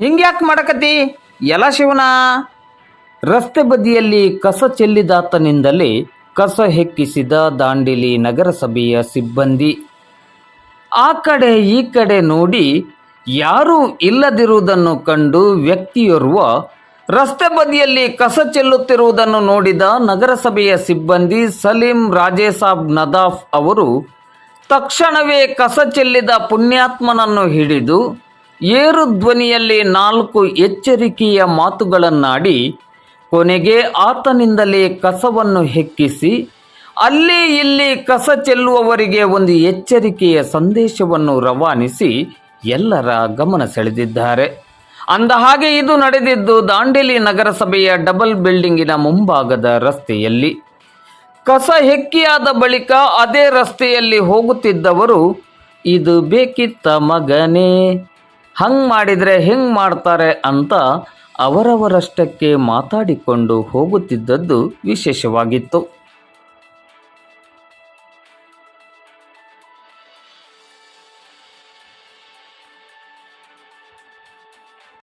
ಹಿಂಗ್ಯಾಕೆ ಮಾಡಕತಿ ಎಲ್ಲ ಶಿವನ? ರಸ್ತೆ ಬದಿಯಲ್ಲಿ ಕಸ ಚೆಲ್ಲಿದಾತನಿಂದಲೇ ಕಸ ಹೆಕ್ಕಿಸಿದ ದಾಂಡಿಲಿ ನಗರಸಭೆಯ ಸಿಬ್ಬಂದಿ. ಆ ಕಡೆ ಈ ಕಡೆ ನೋಡಿ ಯಾರೂ ಇಲ್ಲದಿರುವುದನ್ನು ಕಂಡು ವ್ಯಕ್ತಿಯೋರ್ವ ರಸ್ತೆ ಬದಿಯಲ್ಲಿ ಕಸ ಚೆಲ್ಲುತ್ತಿರುವುದನ್ನು ನೋಡಿದ ನಗರಸಭೆಯ ಸಿಬ್ಬಂದಿ ಸಲೀಂ ರಾಜೇಸಾಬ್ ನದಾಫ್ ಅವರು ತಕ್ಷಣವೇ ಕಸ ಚೆಲ್ಲಿದ ಪುಣ್ಯಾತ್ಮನನ್ನು ಹಿಡಿದು ಏರು ಧ್ವನಿಯಲ್ಲಿ ನಾಲ್ಕು ಎಚ್ಚರಿಕೆಯ ಮಾತುಗಳನ್ನಾಡಿ, ಕೊನೆಗೆ ಆತನಿಂದಲೇ ಕಸವನ್ನು ಹೆಕ್ಕಿಸಿ, ಅಲ್ಲಿ ಇಲ್ಲಿ ಕಸ ಚೆಲ್ಲುವವರಿಗೆ ಒಂದು ಎಚ್ಚರಿಕೆಯ ಸಂದೇಶವನ್ನು ರವಾನಿಸಿ ಎಲ್ಲರ ಗಮನ ಸೆಳೆದಿದ್ದಾರೆ. ಅಂದ ಹಾಗೆ ಇದು ನಡೆದಿದ್ದು ದಾಂಡೇಲಿ ನಗರಸಭೆಯ ಡಬಲ್ ಬಿಲ್ಡಿಂಗಿನ ಮುಂಭಾಗದ ರಸ್ತೆಯಲ್ಲಿ. ಕಸ ಹೆಕ್ಕಿಯಾದ ಬಳಿಕ ಅದೇ ರಸ್ತೆಯಲ್ಲಿ ಹೋಗುತ್ತಿದ್ದವರು, ಇದು ಬೇಕಿತ್ತ ಮಗನೇ ಹಂಗ್ ಮಾಡಿದ್ರೆ ಹೆಂಗೆ ಮಾಡ್ತಾರೆ ಅಂತ ಅವರವರಷ್ಟಕ್ಕೆ ಮಾತಾಡಿಕೊಂಡು ಹೋಗುತ್ತಿದ್ದದ್ದು ವಿಶೇಷವಾಗಿತ್ತು.